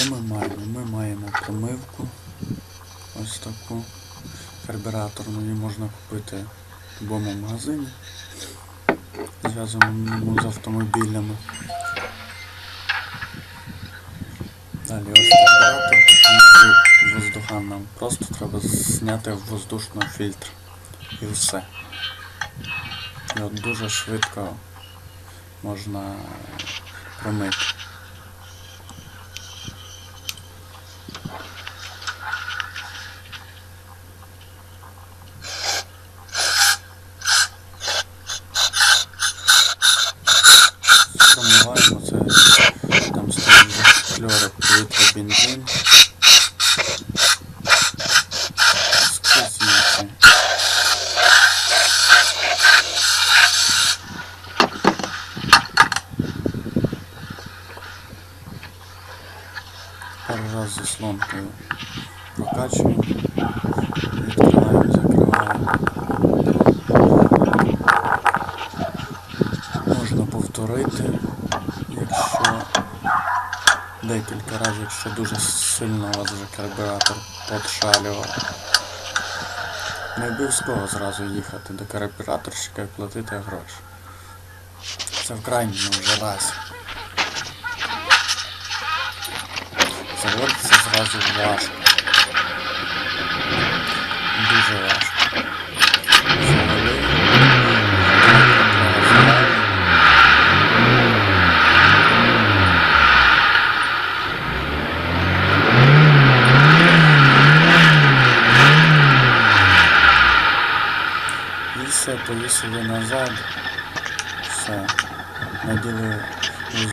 Що ми маємо? Ми маємо промивку. Ось таку. Карбюраторну її можна купити в будь-якому магазині. Зв'язаному з автомобілями. Далі ось карбюратор. І воздухан нам просто треба зняти воздушний фільтр. І все. І от дуже швидко можна промити. стоїть фльори повітря бензин. Скрізь є це. Пару раз заслонкою прокачуємо, відкриваємо, закриваємо. Можна повторити, якщо Декілька разів, якщо дуже сильно у вас вже карбюратор подшалював. Не обов'язково зразу їхати до карбюраторщика і платити гроші. Це в крайньому вже разі. Заводиться зразу важко. Дуже важко. І все, повесили назад. Все. Наділи